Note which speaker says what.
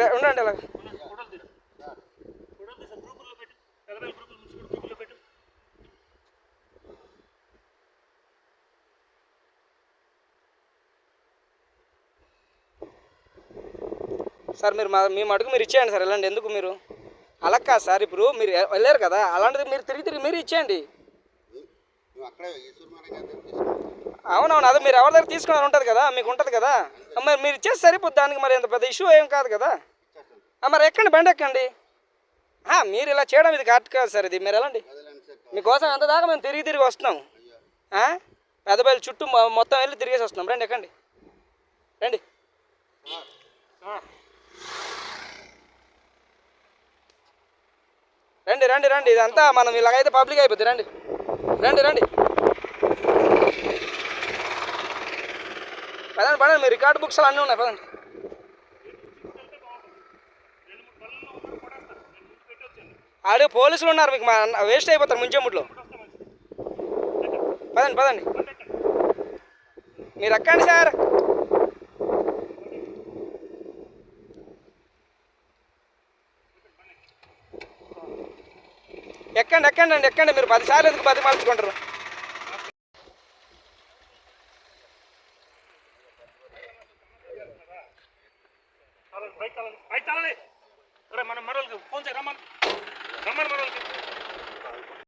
Speaker 1: మీరు ఉండండి అలా. సార్ మీరు మా మీ మటుకు మీరు ఇచ్చేయండి సార్ వెళ్ళండి. ఎందుకు మీరు? అలా కాదు సార్ ఇప్పుడు మీరు వెళ్ళారు కదా అలాంటిది మీరు తిరిగి తిరిగి మీరు ఇచ్చేయండి. అవునవును అదే మీరు ఎవరి దగ్గర తీసుకున్నారు ఉంటుంది కదా మీకు ఉంటుంది కదా మరి మీరు ఇచ్చేసి సరిపోద్ది దానికి మరి ఎంత పెద్ద ఇష్యూ ఏం కాదు కదా. మరి ఎక్కండి బండి ఎక్కండి. మీరు ఇలా చేయడం ఇది కరెక్ట్ కాదు సార్ ఇది. మీరు
Speaker 2: సార్
Speaker 1: మీకోసం ఎంత దాకా మేము తిరిగి తిరిగి వస్తున్నాం? పెద్దపల్లి చుట్టూ మొత్తం వెళ్ళి తిరిగేసి వస్తున్నాం. రండి ఎక్కండి. రండి. రండి రండి రండి. ఇదంతా మనం ఇలాగైతే పబ్లిక్ అయిపోద్ది. రండి. రండి రండి. పదండి పదండి మీ రికార్డ్ బుక్స్ అన్నీ ఉన్నాయి పదండి. ఆడే పోలీసులు ఉన్నారు మీకు మా వేస్ట్ అయిపోతారు ముంచెముట్లో పదండి పదండి. మీరు ఎక్కండి సార్. ఎక్కండి ఎక్కండి అండి ఎక్కండి మీరు పదిసార్లు ఎందుకు పది మలుచుకుంటారు
Speaker 3: బైక్ తాళాలి బైక్ తాళాలి అరే మనం మరో ఫోన్ చేయరా మనం